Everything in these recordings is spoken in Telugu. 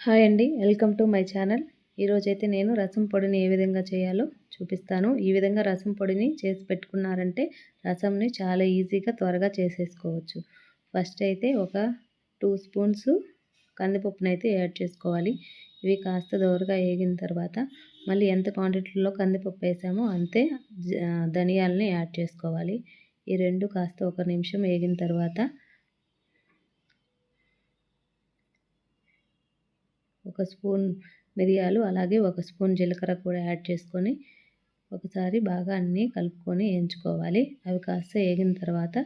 హాయ్ అండి వెల్కమ్ టు మై ఛానల్. ఈరోజైతే నేను రసం పొడిని ఏ విధంగా చేయాలో చూపిస్తాను. ఈ విధంగా రసం పొడిని చేసి పెట్టుకున్నారంటే రసంని చాలా ఈజీగా త్వరగా చేసేసుకోవచ్చు. ఫస్ట్ అయితే ఒక టూ స్పూన్స్ కందిపప్పునైతే అయితే యాడ్ చేసుకోవాలి. ఇవి కాస్త దోరగా వేగిన తర్వాత మళ్ళీ ఎంత క్వాంటిటీలో కందిపప్పు వేసామో అంతే ధనియాలని యాడ్ చేసుకోవాలి. ఈ రెండు కాస్త ఒక నిమిషం వేగిన తర్వాత ఒక స్పూన్ మిరియాలు అలాగే ఒక స్పూన్ జీలకర్ర కూడా యాడ్ చేసుకొని ఒకసారి బాగా అన్నీ కలుపుకొని వేయించుకోవాలి. అవి కాస్త వేగిన తర్వాత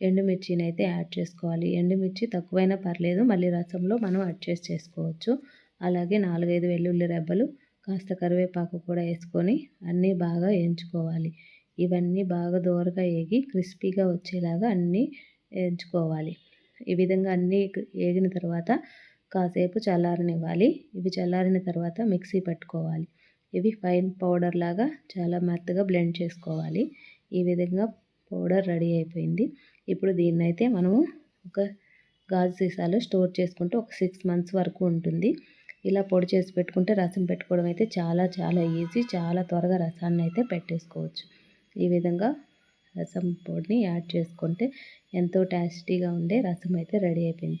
ఎండుమిర్చిని అయితే యాడ్ చేసుకోవాలి. ఎండుమిర్చి తక్కువైనా పర్లేదు మళ్ళీ రసంలో మనం అడ్జస్ట్ చేసుకోవచ్చు. అలాగే నాలుగైదు వెల్లుల్లి రెబ్బలు కాస్త కరివేపాకు కూడా వేసుకొని అన్నీ బాగా వేయించుకోవాలి. ఇవన్నీ బాగా దోరగా వేగి క్రిస్పీగా వచ్చేలాగా అన్నీ వేయించుకోవాలి. ఈ విధంగా అన్నీ వేగిన తర్వాత కాసేపు చల్లారనివ్వాలి. ఇవి చల్లారిన తర్వాత మిక్సీ పెట్టుకోవాలి. ఇవి ఫైన్ పౌడర్ లాగా చాలా మెత్తగా బ్లెండ్ చేసుకోవాలి. ఈ విధంగా పౌడర్ రెడీ అయిపోయింది. ఇప్పుడు దీన్ని అయితే మనము ఒక గాజు సీసాలో స్టోర్ చేసుకుంటే ఒక సిక్స్ మంత్స్ వరకు ఉంటుంది. ఇలా పొడి చేసి పెట్టుకుంటే రసం పెట్టుకోవడం అయితే చాలా చాలా ఈజీ. చాలా త్వరగా రసాన్ని అయితే పెట్టేసుకోవచ్చు. ఈ విధంగా రసం పొడిని యాడ్ చేసుకుంటే ఎంతో టేస్టీగా ఉండే రసం అయితే రెడీ అయిపోయింది.